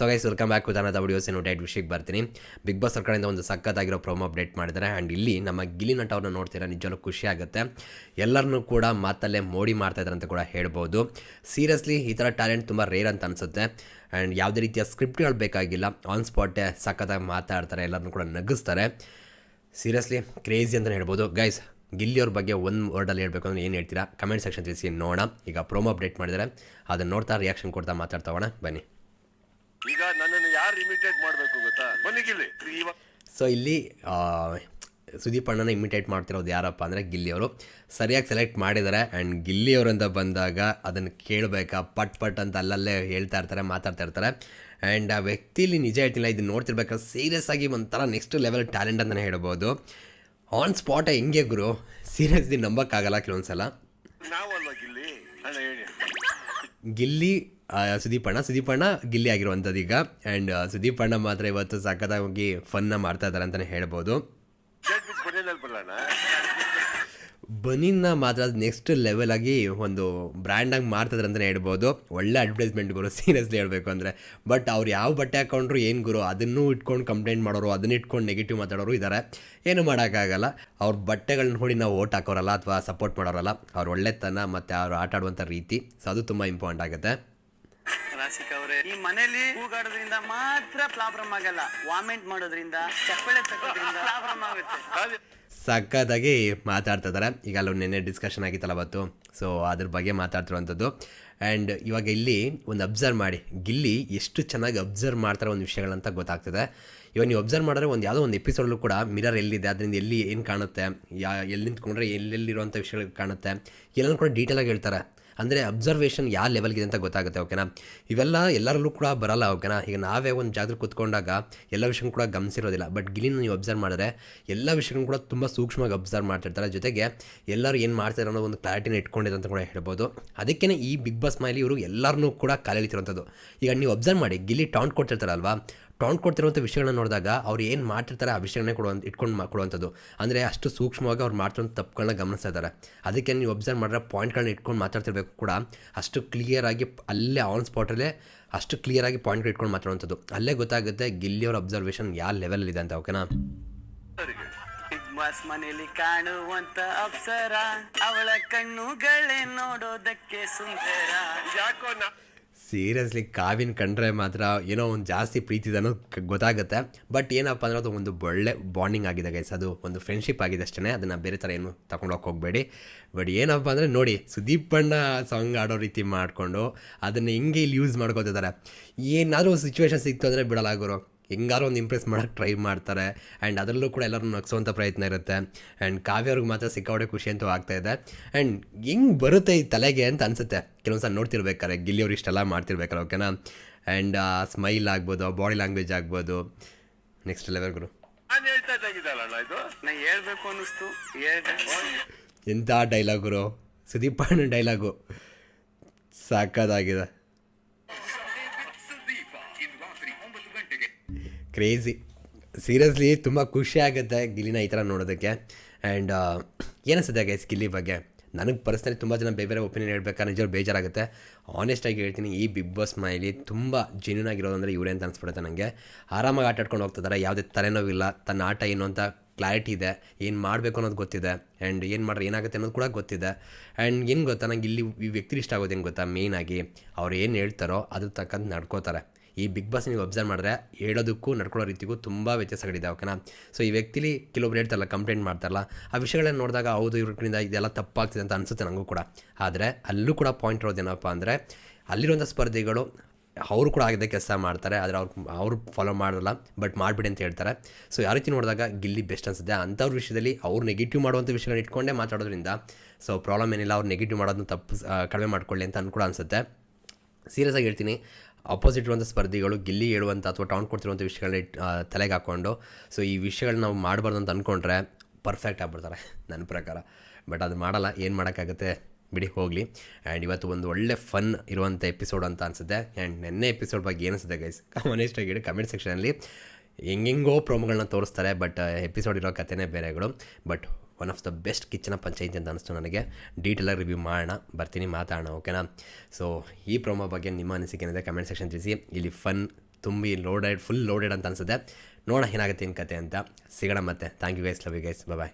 So guys welcome back ವಿಧಾನದ videos ಏನು diet ವಿಷಯಕ್ಕೆ ಬರ್ತೀನಿ. ಬಿಗ್ ಬಾಸ್ ಕಡೆಯಿಂದ ಒಂದು ಸಖತ್ತಾಗಿರೋ ಪ್ರೋಮೋ ಅಪ್ಡೇಟ್ ಮಾಡಿದ್ದಾರೆ. ಆ್ಯಂಡ್ ಇಲ್ಲಿ ನಮ್ಮ ಗಿಲ್ಲಿ ನಟ ಅವ್ರನ್ನ ನೋಡ್ತೀರಾ ನಿಜವೂ ಖುಷಿ ಆಗುತ್ತೆ. ಎಲ್ಲರನ್ನೂ ಕೂಡ ಮಾತಲ್ಲೇ ಮೋಡಿ ಮಾಡ್ತಾ ಇದ್ದಾರೆ ಅಂತ ಕೂಡ ಹೇಳ್ಬೋದು. ಸೀರಿಯಸ್ಲಿ ಈ ಥರ ಟ್ಯಾಲೆಂಟ್ ತುಂಬ ರೇರ್ ಅಂತ ಅನಿಸುತ್ತೆ. ಆ್ಯಂಡ್ ಯಾವುದೇ ರೀತಿಯ ಸ್ಕ್ರಿಪ್ಟ್ಗಳು ಬೇಕಾಗಿಲ್ಲ. ಆನ್ ಸ್ಪಾಟೇ ಸಖತ್ತಾಗಿ ಮಾತಾಡ್ತಾರೆ, ಎಲ್ಲರನ್ನೂ ಕೂಡ ನಗಿಸ್ತಾರೆ. ಸೀರಿಯಸ್ಲಿ ಕ್ರೇಜಿ ಅಂತಲೇ ಹೇಳ್ಬೋದು. ಗೈಸ್ ಗಿಲ್ಲಿಯವ್ರ ಬಗ್ಗೆ ಒಂದು ವರ್ಡಲ್ಲಿ ಹೇಳಬೇಕು ಅಂದ್ರೆ ಏನು ಹೇಳ್ತೀರಾ? ಕಮೆಂಟ್ ಸೆಕ್ಷನ್ ತಿಳಿಸಿ ನೋಡೋಣ. ಈಗ ಪ್ರೋಮೋ ಅಪ್ಡೇಟ್ ಮಾಡಿದರೆ ಅದನ್ನು ನೋಡ್ತಾ ರಿಯಾಕ್ಷನ್ ಕೊಡ್ತಾ ಮಾತಾಡ್ತಾ ಹೋಗೋಣ. ಬನ್ನಿ. ಈಗ ನನ್ನನ್ನು ಯಾರು ಇಮಿಟೇಟ್ ಮಾಡಬೇಕು ಗೊತ್ತಾ? ಬನ್ನಿಗಿಲ್ಲಿ ಇವಾಗ ಸೊ ಇಲ್ಲಿ ಸುದೀಪ್ ಅಣ್ಣನ ಇಮಿಟೇಟ್ ಮಾಡ್ತಿರೋದು ಯಾರಪ್ಪ ಅಂದರೆ ಗಿಲ್ಲಿಯವರು ಸರಿಯಾಗಿ ಸೆಲೆಕ್ಟ್ ಮಾಡಿದ್ದಾರೆ ಆ್ಯಂಡ್ ಗಿಲ್ಲಿಯವರು ಅಂತ ಬಂದಾಗ ಅದನ್ನು ಕೇಳಬೇಕಾ? ಪಟ್ ಪಟ್ ಅಂತ ಅಲ್ಲಲ್ಲೇ ಹೇಳ್ತಾ ಇರ್ತಾರೆ ಮಾತಾಡ್ತಾ ಇರ್ತಾರೆ. ಆ್ಯಂಡ್ ಆ ವ್ಯಕ್ತಿಲಿ ನಿಜ ಹೇಳ್ತಿಲ್ಲ ಇದು ನೋಡ್ತಿರ್ಬೇಕಾದ್ರೆ ಸೀರಿಯಸ್ ಆಗಿ ಒಂಥರ ನೆಕ್ಸ್ಟ್ ಲೆವೆಲ್ ಟ್ಯಾಲೆಂಟ್ ಅಂತಲೇ ಹೇಳ್ಬೋದು. ಆನ್ ಸ್ಪಾಟ್ ಹೆಂಗೆ ಗುರು? ಸೀರಿಯಸ್ಲಿ ನಂಬೋಕ್ಕಾಗಲ್ಲ ಕೆಲವೊಂದು ಸಲ ನಾವಲ್ವಾ ಗಿಲ್ಲಿ? ಹೇಳಿ. ಗಿಲ್ಲಿ ಸುದೀಪಣ್ಣ. ಸುದೀಪ್ ಅಣ್ಣ ಸುದೀಪ್ ಅಣ್ಣ ಗಿಲ್ಲಿ ಆಗಿರುವಂಥದ್ದು ಈಗ. ಆ್ಯಂಡ್ ಸುದೀಪ್ ಅಣ್ಣ ಮಾತ್ರ ಇವತ್ತು ಸಖತ್ತಾಗಿ ಫನ್ನ ಮಾಡ್ತಾ ಇದ್ದಾರೆ ಅಂತಲೇ ಹೇಳ್ಬೋದು ಶರ್ಟ್ ಬಿಟ್ಟು ಮನೆಯಲ್ಲಿ ಬರೋಣ ಬನಿನ್ನ ಮಾತ್ರ ನೆಕ್ಸ್ಟ್ ಲೆವೆಲ್ ಆಗಿ ಒಂದು ಬ್ರ್ಯಾಂಡಾಗಿ ಮಾಡ್ತಿದ್ರೆ ಅಂತಲೇ ಹೇಳ್ಬೋದು. ಒಳ್ಳೆ ಅಡ್ವರ್ಟೈಸ್ಮೆಂಟ್ ಗುರು ಸೀರಿಯಸ್ಲಿ ಹೇಳಬೇಕು ಅಂದರೆ. ಬಟ್ ಅವ್ರು ಯಾವ ಬಟ್ಟೆ ಹಾಕೊಂಡ್ರು ಏನು ಗುರು ಅದನ್ನು ಇಟ್ಕೊಂಡು ಕಂಪ್ಲೇಂಟ್ ಮಾಡೋರು ಅದನ್ನ ಇಟ್ಕೊಂಡು ನೆಗೆಟಿವ್ ಮಾತಾಡೋರು ಇದ್ದಾರೆ ಏನು ಮಾಡೋಕ್ಕಾಗಲ್ಲ. ಅವ್ರ ಬಟ್ಟೆಗಳನ್ನ ನೋಡಿ ನಾವು ಓಟ್ ಹಾಕೋರಲ್ಲ ಅಥವಾ ಸಪೋರ್ಟ್ ಮಾಡೋರಲ್ಲ. ಅವ್ರ ಒಳ್ಳೆತನ ಮತ್ತು ಅವ್ರು ಆಟ ಆಡುವಂಥ ರೀತಿ. ಸೊ ಅದು ತುಂಬ ಇಂಪಾರ್ಟೆಂಟ್ ಆಗುತ್ತೆ. ಅವರೇ ಈ ಮನೆಯಲ್ಲಿ ಕೂಗಾಡೋದ್ರಿಂದ ಮಾತ್ರ ಪ್ರಾಬ್ಲಮ್ ಆಗಲ್ಲ. ವಾಮಿಟ್ ಮಾಡೋದ್ರಿಂದ ಚಪ್ಪಳೆ ತಗೋದ್ರಿಂದ ಪ್ರಾಬ್ಲಮ್ ಆಗುತ್ತೆ. ಸಖತ್ತಾಗಿ ಮಾತಾಡ್ತಾ ಇದ್ದಾರೆ. ಈಗ ಅಲ್ಲೂ ನಿನ್ನೆ ಡಿಸ್ಕಷನ್ ಆಗಿತ್ತಲ್ಲ ಅವತ್ತು ಸೊ ಅದ್ರ ಬಗ್ಗೆ ಮಾತಾಡ್ತಿರುವಂಥದ್ದು. ಆ್ಯಂಡ್ ಇವಾಗ ಇಲ್ಲಿ ಒಂದು ಅಬ್ಸರ್ವ್ ಮಾಡಿ. ಗಿಲ್ಲಿ ಎಷ್ಟು ಚೆನ್ನಾಗಿ ಅಬ್ಸರ್ವ್ ಮಾಡ್ತಾರೆ ಒಂದು ವಿಷಯಗಳಂತ ಗೊತ್ತಾಗ್ತದೆ. ಇವಾಗ ನೀವು ಅಬ್ಸರ್ವ್ ಮಾಡಿದ್ರೆ ಒಂದು ಯಾವುದೋ ಒಂದು ಎಪಿಸೋಡಲ್ಲೂ ಕೂಡ ಮಿರರ್ ಎಲ್ಲಿದೆ, ಅದರಿಂದ ಎಲ್ಲಿ ಏನು ಕಾಣುತ್ತೆ, ಯಾ ಎಲ್ಲಿ ನಿಂತ್ಕೊಂಡ್ರೆ ಎಲ್ಲೆಲ್ಲಿರುವಂಥ ವಿಷಯಗಳು ಕಾಣುತ್ತೆ, ಎಲ್ಲನೂ ಕೂಡ ಡೀಟೇಲಾಗಿ ಹೇಳ್ತಾರೆ. ಅಂದರೆ ಅಬ್ಸರ್ವೇಷನ್ ಯಾವ ಲೆವೆಲ್ಗಿದೆ ಅಂತ ಗೊತ್ತಾಗುತ್ತೆ ಓಕೆನಾ ಇವೆಲ್ಲ ಎಲ್ಲರಲ್ಲೂ ಕೂಡ ಬರಲ್ಲ ಓಕೆನಾ ಈಗ ನಾವೇ ಒಂದು ಜಾಗದಲ್ಲಿ ಕೂತ್ಕೊಂಡಾಗ ಎಲ್ಲ ವಿಷಯ ಕೂಡ ಗಮನಿಸಿರೋದಿಲ್ಲ ಬಟ್ ಗಿಲಿನ ನೀವು ಅಬ್ಸರ್ವ್ ಮಾಡಿದ್ರೆ ಎಲ್ಲ ವಿಷಯಗಳನ್ನ ಕೂಡ ತುಂಬ ಸೂಕ್ಷ್ಮವಾಗಿ ಅಬ್ಸರ್ವ್ ಮಾಡ್ತಿರ್ತಾರೆ. ಜೊತೆಗೆ ಎಲ್ಲರೂ ಏನು ಮಾಡ್ತಾರೆ ಅನ್ನೋ ಒಂದು ಕ್ಲಾರಿಟಿನ ಇಟ್ಕೊಂಡಿದೆ ಅಂತ ಕೂಡ ಹೇಳ್ಬೋದು. ಅದಕ್ಕೇ ಈ ಬಿಗ್ ಬಾಸ್ ಮೈಲಿ ಇವರು ಎಲ್ಲರನ್ನೂ ಕೂಡ ಕಾಲೆಳಿತಿರುವಂಥದ್ದು ಈಗ ನೀವು ಅಬ್ಸರ್ವ್ ಮಾಡಿ ಗಿಲ್ಲಿ ಟಾಂಟ್ ಕೊಡ್ತಿರ್ತಾರಲ್ವಾ? ಟಾಂಟ್ ಕೊಡ್ತಿರುವಂಥ ವಿಷಯಗಳನ್ನ ನೋಡಿದಾಗ ಅವ್ರು ಏನು ಮಾಡ್ತಿರ್ತಾರೆ ಆ ವಿಷಯಗಳನ್ನೇ ಕೊಡುವಂಥ ಇಟ್ಕೊಂಡು ಮಾ ಕೊಡುವಂಥದ್ದು. ಅಂದರೆ ಅಷ್ಟು ಸೂಕ್ಷ್ಮವಾಗಿ ಅವ್ರು ಮಾಡ್ತಿರೋ ತಪ್ಪುಗಳನ್ನ ಗಮನಿಸ್ತಾ ಇದ್ದಾರೆ. ಅದಕ್ಕೆ ನೀವು ಒಬ್ಸರ್ವ್ ಮಾಡಿದ್ರೆ ಪಾಯಿಂಟ್ಗಳನ್ನ ಇಟ್ಕೊಂಡು ಮಾತಾಡ್ತಿರ್ಬೇಕು ಕೂಡ. ಅಷ್ಟು ಕ್ಲಿಯರಾಗಿ ಅಲ್ಲೇ ಆನ್ ಸ್ಪಾಟಲ್ಲೇ ಅಷ್ಟು ಕ್ಲಿಯರಾಗಿ ಪಾಯಿಂಟ್ಗಳು ಇಟ್ಕೊಂಡು ಮಾತಾಡುವಂಥದ್ದು. ಅಲ್ಲೇ ಗೊತ್ತಾಗುತ್ತೆ ಗಿಲ್ಲಿಯವ್ರ ಅಬ್ಸರ್ವೇಷನ್ ಯಾವ ಲೆವೆಲಲ್ಲಿದೆ ಅಂತ ಓಕೆನಾ ಬಾಸ್ ಮನೆಯಲ್ಲಿ ಕಾಣುವಂತ ಅಪ್ಸರ ಅವಳ ಕಣ್ಣುಗಳೇ ನೋಡೋದಕ್ಕೆ ಸುಂದರ. ಸೀರಿಯಸ್ಲಿ ಕಾವಿನ ಕಂಡ್ರೆ ಮಾತ್ರ ಏನೋ ಒಂದು ಜಾಸ್ತಿ ಪ್ರೀತಿ ಇದೆ ಅನ್ನೋದು ಗೊತ್ತಾಗುತ್ತೆ. ಬಟ್ ಏನಪ್ಪ ಅಂದ್ರೆ ಅದು ಒಂದು ಒಳ್ಳೆ ಬಾಂಡಿಂಗ್ ಆಗಿದೆ ಗೈಸ್ ಅದು ಒಂದು ಫ್ರೆಂಡ್ಶಿಪ್ ಆಗಿದೆ ಅಷ್ಟೇ ಅದನ್ನು ಬೇರೆ ಥರ ಏನು ತಗೊಂಡೋಗಿ ಹೋಗಬೇಡಿ. ಬಟ್ ಏನಪ್ಪ ಅಂದರೆ ನೋಡಿ, ಸುದೀಪ್ ಅಣ್ಣ ಸಾಂಗ್ ಆಡೋ ರೀತಿ ಮಾಡಿಕೊಂಡು ಅದನ್ನು ಹೆಂಗೆ ಇಲ್ಲಿ ಯೂಸ್ ಮಾಡ್ಕೋತಿದ್ದಾರೆ? ಏನಾದರೂ ಸಿಚುವೇಶನ್ ಸಿಕ್ತು ಅಂದರೆ ಬಿಡಲಾಗೋರು ಗುರು. ಹೆಂಗಾರು ಒಂದು ಇಂಪ್ರೆಸ್ ಮಾಡೋಕ್ಕೆ ಟ್ರೈ ಮಾಡ್ತಾರೆ. ಆ್ಯಂಡ್ ಅದರಲ್ಲೂ ಕೂಡ ಎಲ್ಲರೂ ನಗ್ಸೋವಂಥ ಪ್ರಯತ್ನ ಇರುತ್ತೆ. ಆ್ಯಂಡ್ ಕಾವ್ಯವ್ರಿಗೆ ಮಾತ್ರ ಸಿಕ್ಕಾಪಟ್ಟೆ ಖುಷಿ ಅಂತೂ ಆಗ್ತಾ ಇದೆ. ಆ್ಯಂಡ್ ಹೆಂಗೆ ಬರುತ್ತೆ ಈ ತಲೆಗೆ ಅಂತ ಅನಿಸುತ್ತೆ. ಕೆಲವೊಂದು ಸಲ ನೋಡ್ತಿರ್ಬೇಕಾರೆ ಗಿಲ್ಲಿಯವ್ರು ಇಷ್ಟೆಲ್ಲ ಮಾಡ್ತಿರ್ಬೇಕಾರೆ ಓಕೆನಾ ಆ್ಯಂಡ್ ಸ್ಮೈಲ್ ಆಗ್ಬೋದು ಬಾಡಿ ಲ್ಯಾಂಗ್ವೇಜ್ ಆಗ್ಬೋದು. ನೆಕ್ಸ್ಟ್ ಲೆವೆಲ್ ಗುರು. ಹೇಳ್ಬೇಕು ಅನ್ನಿಸ್ತು. ಎಂಥ ಡೈಲಾಗುರು ಸುದೀಪ್ ಅಣ್ಣ ಡೈಲಾಗು ಸಾಕಾಗಿದೆ ಕ್ರೇಜಿ ಸೀರಿಯಸ್ಲಿ ತುಂಬ ಖುಷಿ ಆಗುತ್ತೆ ಗಿಲ್ಲಿನ ಈ ಥರ ನೋಡೋದಕ್ಕೆ. ಆ್ಯಂಡ್ ಏನಿಸುತ್ತೆ ಗೈಸ್ ಗಿಲ್ಲಿ ಬಗ್ಗೆ? ನನಗೆ ಪರ್ಸ್ನಲಿ ತುಂಬ ಜನ ಬೇರೆ ಬೇರೆ ಒಪಿನಿಯನ್ ಹೇಳ್ಬೇಕಾದ್ರೆ ನಿಜ ಬೇಜಾರಾಗುತ್ತೆ. ಆನೆಸ್ಟಾಗಿ ಹೇಳ್ತೀನಿ, ಈ ಬಿಗ್ ಬಾಸ್ ಮೈಲಿ ತುಂಬ ಜೆನ್ಯೂನ್ ಆಗಿರೋದಂದ್ರೆ ಇವರೇ ಅಂತ ಅನ್ಸ್ಬಿಡುತ್ತೆ ನನಗೆ ಆರಾಮಾಗಿ ಆಟ ಆಡ್ಕೊಂಡು ಹೋಗ್ತಿದ್ದಾರೆ ಯಾವುದೇ ತಲೆನೋವಿಲ್ಲ, ತನ್ನ ಆಟ ಏನು ಅಂತ ಕ್ಲಾರಿಟಿ ಇದೆ, ಏನು ಮಾಡಬೇಕು ಅನ್ನೋದು ಗೊತ್ತಿದೆ ಆ್ಯಂಡ್ ಏನು ಮಾಡ್ರೆ ಏನಾಗುತ್ತೆ ಅನ್ನೋದು ಕೂಡ ಗೊತ್ತಿದೆ. ಆ್ಯಂಡ್ ಏನು ಗೊತ್ತಾ, ನಂಗೆ ಇಲ್ಲಿ ಈ ವ್ಯಕ್ತಿ ಇಷ್ಟ ಆಗೋದು ಏನು ಗೊತ್ತಾ ಮೇಯ್ನಾಗಿ ಅವ್ರು ಏನು ಹೇಳ್ತಾರೋ ಅದ್ರ ತಕ್ಕಂತ ನಡ್ಕೋತಾರೆ. ಈ ಬಿಗ್ ಬಾಸ್ ನೀವು ಅಬ್ಸರ್ವ್ ಮಾಡಿದ್ರೆ ಹೇಳೋದಕ್ಕೂ ನಡ್ಕೊಳ್ಳೋ ರೀತಿಗೂ ತುಂಬ ವ್ಯತ್ಯಾಸಗಳಿದೆ ಓಕೆನಾ ಸೊ ಈ ವ್ಯಕ್ತಿಲಿ ಕೆಲವೊಬ್ರು ಹೇಳ್ತಾರಲ್ಲ ಕಂಪ್ಲೇಂಟ್ ಮಾಡ್ತಾರಲ್ಲ, ಆ ವಿಷಯಗಳನ್ನ ನೋಡಿದಾಗ ಹೌದು ಇವ್ರಿಂದ ಇದೆಲ್ಲ ತಪ್ಪಾಗ್ತಿದೆ ಅಂತ ಅನಿಸುತ್ತೆ ನನಗೂ ಕೂಡ. ಆದರೆ ಅಲ್ಲೂ ಕೂಡ ಪಾಯಿಂಟ್ ಇರೋದೇನಪ್ಪ ಅಂದರೆ ಅಲ್ಲಿರುವಂಥ ಸ್ಪರ್ಧಿಗಳು ಅವರು ಕೂಡ ಆಗದೆ ಕೆಲಸ ಮಾಡ್ತಾರೆ, ಆದರೆ ಅವ್ರು, ಅವರು ಫಾಲೋ ಮಾಡಲ್ಲ ಬಟ್ ಮಾಡಿಬಿಡಿ ಅಂತ ಹೇಳ್ತಾರೆ. ಸೊ ಯಾವ ರೀತಿ ನೋಡಿದಾಗ ಗಿಲ್ಲಿ ಬೆಸ್ಟ್ ಅನಿಸುತ್ತೆ? ಅಂಥವ್ರ ವಿಷಯದಲ್ಲಿ ಅವ್ರು ನೆಗೆಟಿವ್ ಮಾಡುವಂಥ ವಿಷಯಗಳನ್ನ ಇಟ್ಕೊಂಡೇ ಮಾತಾಡೋದ್ರಿಂದ ಸೊ ಪ್ರಾಬ್ಲಮ್ ಏನಿಲ್ಲ, ಅವ್ರು ನೆಗೆಟಿವ್ ಮಾಡೋದನ್ನ ತಪ್ಪು ಕಡಿಮೆ ಮಾಡ್ಕೊಳ್ಳಿ ಅಂತ ಅನ್ಕೂಡ ಅನಿಸುತ್ತೆ. ಸೀರಿಯಸ್ ಆಗಿ ಹೇಳ್ತೀನಿ. ಅಪೋಸಿಟ್ ಇರುವಂಥ ಸ್ಪರ್ಧಿಗಳು, ಗಿಲ್ಲಿ ಹೇಳುವಂಥ ಅಥವಾ ಟೌನ್ ಕೊಡ್ತಿರುವಂಥ ವಿಷಯಗಳನ್ನ ತಲೆಗೆ ಹಾಕ್ಕೊಂಡು ಸೊ ಈ ವಿಷಯಗಳನ್ನ ನಾವು ಮಾಡಬಾರ್ದು ಅಂತ ಅಂದ್ಕೊಂಡ್ರೆ ಪರ್ಫೆಕ್ಟ್ ಆಗ್ಬಿಡ್ತಾರೆ, ನನ್ನ ಪ್ರಕಾರ. ಬಟ್ ಅದು ಮಾಡಲ್ಲ, ಏನು ಮಾಡೋಕ್ಕಾಗುತ್ತೆ? ಬಿಡಿ, ಹೋಗಲಿ. ಆ್ಯಂಡ್ ಇವತ್ತು ಒಂದು ಒಳ್ಳೆ ಫನ್ ಇರುವಂಥ ಎಪಿಸೋಡ್ ಅಂತ ಅನಿಸುತ್ತೆ. ಆ್ಯಂಡ್ ನೆನ್ನೆ ಎಪಿಸೋಡ್ ಬಗ್ಗೆ ಏನಿಸುತ್ತೆ ಗೈಸ್ ಕಮೆಂಟ್ ಆಗಿಡಿ ಕಮೆಂಟ್ ಸೆಕ್ಷನಲ್ಲಿ ಹೆಂಗೆಂಗೋ ಪ್ರೋಮೋಗಳನ್ನ ತೋರಿಸ್ತಾರೆ ಬಟ್ ಎಪಿಸೋಡ್ ಇರೋ ಕಥೆನೇ ಬೇರೆಗಳು. But one of the best ಕಿಚ್ಚನ panchayat ಅಂತ ಅನಿಸ್ತು ನನಗೆ. ಡೀಟೇಲಾಗಿ ರಿವ್ಯೂ ಮಾಡೋಣ. ಬರ್ತೀನಿ, ಮಾತಾಡೋಣ ಓಕೆನಾ ಸೊ ಈ ಪ್ರೊಮೋ ಬಗ್ಗೆ ನಿಮ್ಮ ಅನಿಸಿಕೆ ಏನಿದೆ ಕಮೆಂಟ್ ಸೆಕ್ಷನ್ ತಿಳಿಸಿ. ಇಲ್ಲಿ ಫನ್ ತುಂಬಿ ಲೋಡೆಡ್ ಫುಲ್ ಲೋಡೆಡ್ ಅಂತ ಅನಿಸುತ್ತೆ. ನೋಡೋಣ ಏನಾಗುತ್ತೆ ಏನು ಕತೆ ಅಂತ. ಸಿಗೋಣ ಮತ್ತೆ. Thank you guys love you guys bye